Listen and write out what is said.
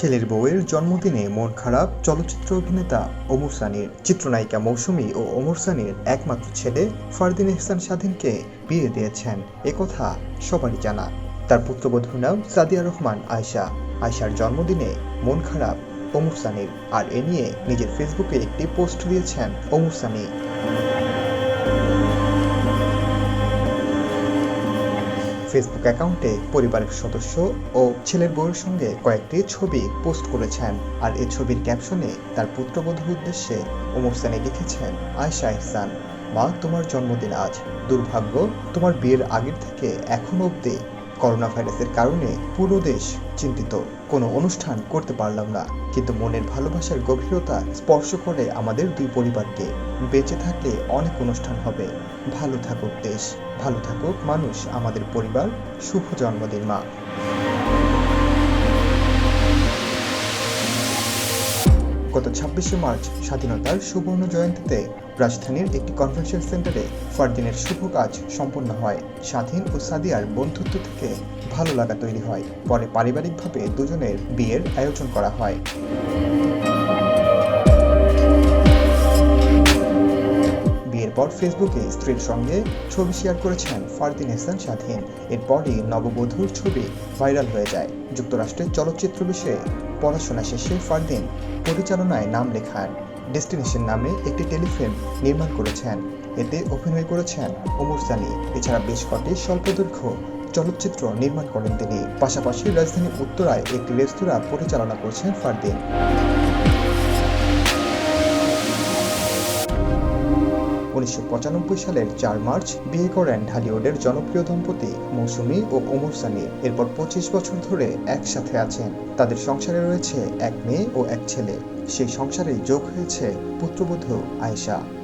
ছেলের বউয়ের জন্মদিনে মন খারাপ চলচ্চিত্র অভিনেতা ওমর সানির চিত্রনায়িকা মৌসুমী ও ওমর সানির একমাত্র ছেলে ফারদিন ইহসান স্বাধীনকে বিয়ে দিয়েছেন। একথা সবারই জানা। তার পুত্রবধূর নাম সাদিয়া রহমান আয়শা। আয়শার জন্মদিনে মন খারাপ ওমর সানির। আর এ নিয়ে নিজের ফেসবুকে একটি পোস্ট দিয়েছেন ওমর সানি। ফেসবুক অ্যাকাউন্টে পরিবারের সদস্য ও ছেলের বউয়ের সঙ্গে কয়েকটি ছবি পোস্ট করেছেন। আর এই ছবির ক্যাপশনে তার পুত্রবধূর উদ্দেশ্যে ওমর সানি লিখেছেন, আয়শা ইহসান, মা, তোমার জন্মদিন আজ। দুর্ভাগ্য, তোমার বিয়ের আগের থেকে এখনও অবধি করোনা ভাইরাসের কারণে পুরো দেশ চিন্তিত। কোনো অনুষ্ঠান করতে পারলাম না। কিন্তু মনের ভালোবাসার গভীরতা স্পর্শ করে আমাদের দুই পরিবারকে বেঁচে থাকলে অনেক অনুষ্ঠান হবে। ভালো থাকুক দেশ, ভালো থাকুক মানুষ, আমাদের পরিবার। শুভ জন্মদিন, মা। গত ছাব্বিশে মার্চ স্বাধীনতার সুবর্ণ জয়ন্তীতে রাজধানীর একটি কনভেনশন সেন্টারে ফারদিনের শুভ কাজ সম্পন্ন হয়। স্বাধীন ও সাদিয়ার বন্ধুত্ব থেকে ভালো লাগা তৈরি হয়। পরে পারিবারিকভাবে দুজনের বিয়ের আয়োজন করা হয়। বিয়ের পর ফেসবুকে স্ত্রীর সঙ্গে ছবি শেয়ার করেছেন ফারদিন এহসান স্বাধীন। এরপরই নববধূর ছবি ভাইরাল হয়ে যায়। যুক্তরাষ্ট্রের চলচ্চিত্র বিষয়ে পড়াশোনা শেষে ফারদিন পরিচালনায় নাম লেখান। ডেস্টিনেশন নামে একটি টেলিফিল্ম নির্মাণ করেছেন। এতে অভিনয় করেছেন ওমর সানি। এছাড়া বেশ কটি স্বল্পদৈর্ঘ্য চলচ্চিত্র নির্মাণ করেন তিনি। পাশাপাশি রাজধানী উত্তরায় একটি রেস্তোরাঁ পরিচালনা করছেন ফারদিন। উনিশশো পঁচানব্বই সালের চার মার্চ বিয়ে করেন ঢালিউডের জনপ্রিয় দম্পতি মৌসুমি ও ওমর সানি এরপর পঁচিশ বছর ধরে একসাথে আছেন। তাদের সংসারে রয়েছে এক মেয়ে ও এক ছেলে। সেই সংসারে যোগ হয়েছে পুত্রবধূ আয়েশা।